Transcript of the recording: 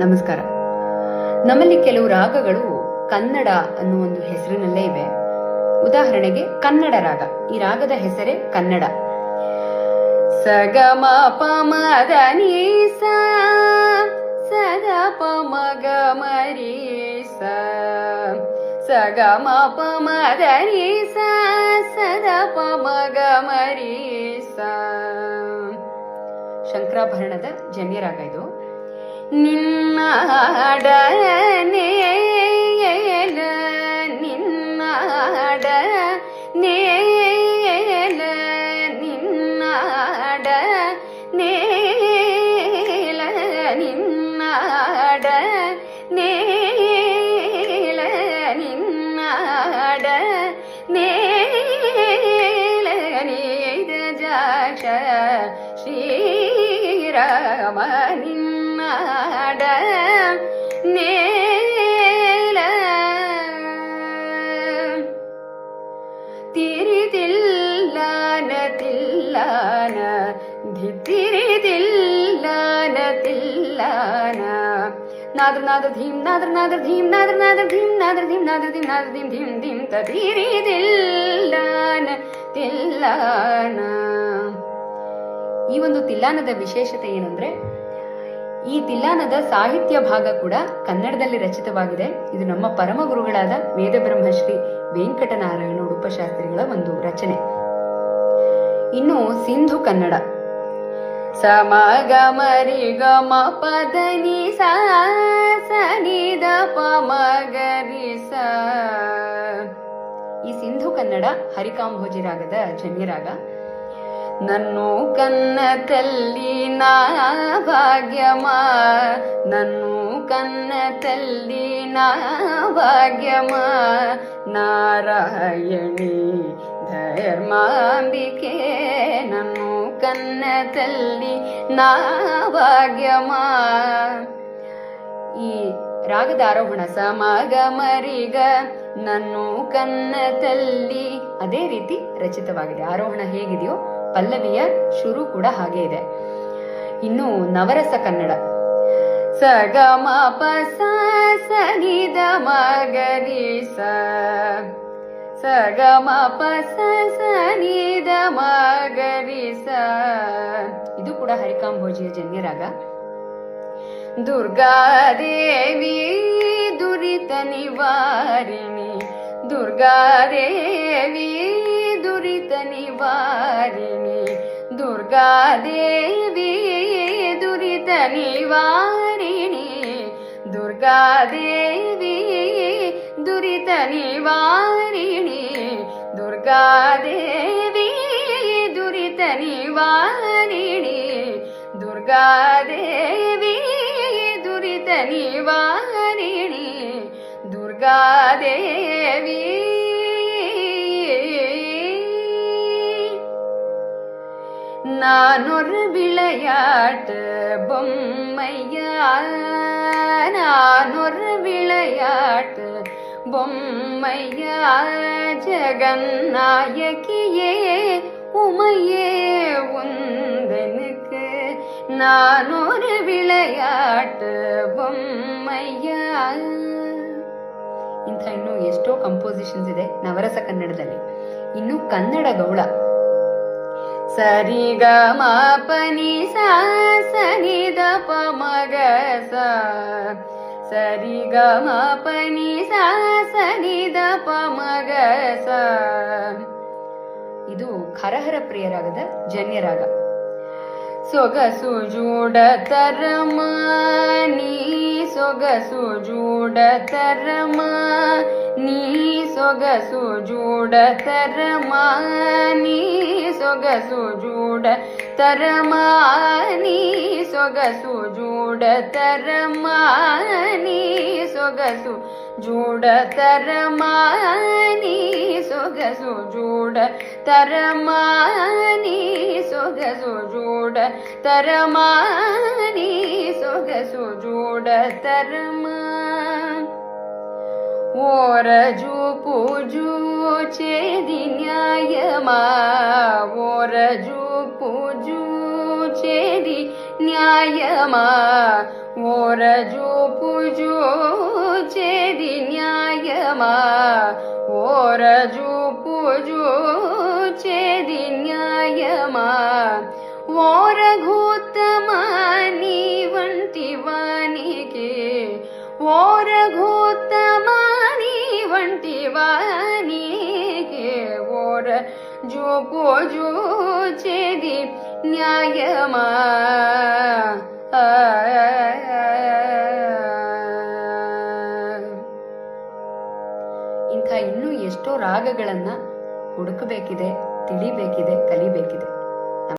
ನಮಸ್ಕಾರ. ನಮ್ಮಲ್ಲಿ ಕೆಲವು ರಾಗಗಳು ಕನ್ನಡ ಅನ್ನೋ ಒಂದು ಹೆಸರಿನಲ್ಲೇ ಇವೆ. ಉದಾಹರಣೆಗೆ ಕನ್ನಡ ರಾಗ. ಈ ರಾಗದ ಹೆಸರೇ ಕನ್ನಡ. ಸಗಮ ಪಮದ ನೀಸ, ಸದ ಪಮಗ ಮರೀಸ ಸಗಮ ಪಮದ ನೀಸ, ಸದ ಪಮಗ ಮರೀಸ ಶಂಕರಾಭರಣದ ಜನ್ಯರಾಗ ಇದು. നിന്നാടനേയല നിന്നാട ನಾದ್ರ ನಾದ್ರ ಧೀಂ ನಾದ್ರ ನಾದ್ರ ಧೀಂ ನಾದ್ರ ನಾದ್ರ ಧೀಂ ನಾದ್ರ ಧೀಂ ನಾದ್ರ ಧೀಂ ನಾದ್ರ ಧೀಂ ಧೀಂ ತತಿರಿದಿಲ್ಲಾನ ತಿಲ್ಲಾನ ಈ ಒಂದು ತಿಲ್ಲಾನದ ವಿಶೇಷತೆ ಏನಂದ್ರೆ, ಈ ತಿಲ್ಲಾನದ ಸಾಹಿತ್ಯ ಭಾಗ ಕೂಡ ಕನ್ನಡದಲ್ಲಿ ರಚಿತವಾಗಿದೆ. ಇದು ನಮ್ಮ ಪರಮ ಗುರುಗಳಾದ ವೇದ ಬ್ರಹ್ಮಶ್ರೀ ವೆಂಕಟನಾರಾಯಣ ಉಡುಪಶಾಸ್ತ್ರಿಗಳ ಒಂದು ರಚನೆ. ಇನ್ನು ಸಿಂಧು ಕನ್ನಡ. ಸಮಗಮರಿ ಗಮ ಪದನಿ ದ ಸನಿದ ಪಮಗರಿ ಸ ಈ ಸಿಂಧು ಕನ್ನಡ ಹರಿಕಾಂಭೋಜಿ ರಾಗದ ಜನ್ಯರಾಗ. ನನ್ನು ಕನ್ನ ತಲ್ಲಿ ನಾ ಭಾಗ್ಯಮ. ನನ್ನು ಕನ್ನ ತಲ್ಲಿ ನಾ ಭಾಗ್ಯಮ. ನಾರಾಯಣಿ ಧರ್ಮಾಂಬಿಕೆ. తన్న తల్లి నా ಈ ఈ రాగದ ఆరోహణ సమగ మరిಗ ಅದೇ ರೀತಿ ರಚಿತವಾಗಿದೆ. ಆರೋಹಣ ಹೇಗಿದೆಯೋ ಪಲ್ಲವಿಯ ಶುರು ಕೂಡ ಹಾಗೆ ಇದೆ. ಇನ್ನು ನವರಸ ಕನ್ನಡ. ಸಗಮ ಪಸ ಸಗಿದ ಮಗರಿ ಸ ಸಗಮ ಪ ಸ ನಿದ ಮಗರಿ ಸ ಇದು ಕೂಡ ಹರಿಕಾಂಭೋಜಿಯ ಜನ್ಯರಾಗ ದುರ್ಗಾದೇವಿ ದುರಿತ ನಿವಾರಿಣಿ ದುರ್ಗಾದೇವಿ ದುರಿತ ನಿವಾರಿಣಿ ದುರ್ಗಾದೇವಿ ದುರಿತ ನಿವಾರಿಣಿ ದುರ್ಗಾದೇವಿ దురితని వారిణి దుర్గాదేవి దురితని వారిణి దుర్గాదేవి దురితని వారిణి దుర్గాదేవి நானொரு விளையாட்டு பொம்மையா நானொரு விளையாட்டு பொம்மையா ஜெகநாயகியே உமையே உந்தனுக்கு நான் ஒரு விளையாட்டு பொம்மையா ಇಂಥ ಇನ್ನು ಎಷ್ಟೋ ಕಂಪೋಸಿಷನ್ಸ್ ಇದೆ ನವರಸ ಕನ್ನಡದಲ್ಲಿ ಇನ್ನು ಕನ್ನಡ ಗೌಳ ಸರಿ ಗ ಮ ಪನಿ ಸ ಸನಿ ದ ಪ ಮಗ ಸ ಸರಿ ಗ ಮ ಪನಿ ಸ ಸನಿ ದ ಪ ಮಗ ಸ ಇದು ಖರಹರ ಪ್ರಿಯರಾಗದ ಜನ್ಯರಾಗ. ಸೊಗಸು ಜೂಡ ತರಮಾನಿ ಸೊಗಸು ಜೂಡ ತರಮ ನೀ ಸೊಗಸು ಜೂಡ ತರಮ ನೀ ಸೊಗಸು ಜೂಡ ತರಮ ನೀ ಸೊಗಸು ಜೂಡ ತರಮ ನೀ ಸೊಗಸು ಜೂಡತರ ಮಾನಿ ಸೊಗಸು ಜೂಡ ತರ ಮಾನಿ ಸೊಗಸು ಜೂಡ ತರ ಮಾನಿ ಸೊಗಸು ಜೂಡ ತರ ಓರಜು ಪೂಜು ಚೇದಿ ನ್ಯಾಯಮ ಓರಜು ಪೂಜು ಚೇದಿ न्यायमा, वो रजो पूजो चेरी न्यायमा, वो रजो पूजो चेरी न्यायमा। वो रघुतमानी वंटी वानी के वो रघुतमानी वंटी वानी के वो रजो पूजो चेरी ఆ. ಇಂಥ ಇನ್ನೂ ಎಷ್ಟೋ ರಾಗಗಳನ್ನು ಹುಡುಕಬೇಕಿದೆ ತಿಳಿಬೇಕಿದೆ ಕಲಿಬೇಕಿದೆ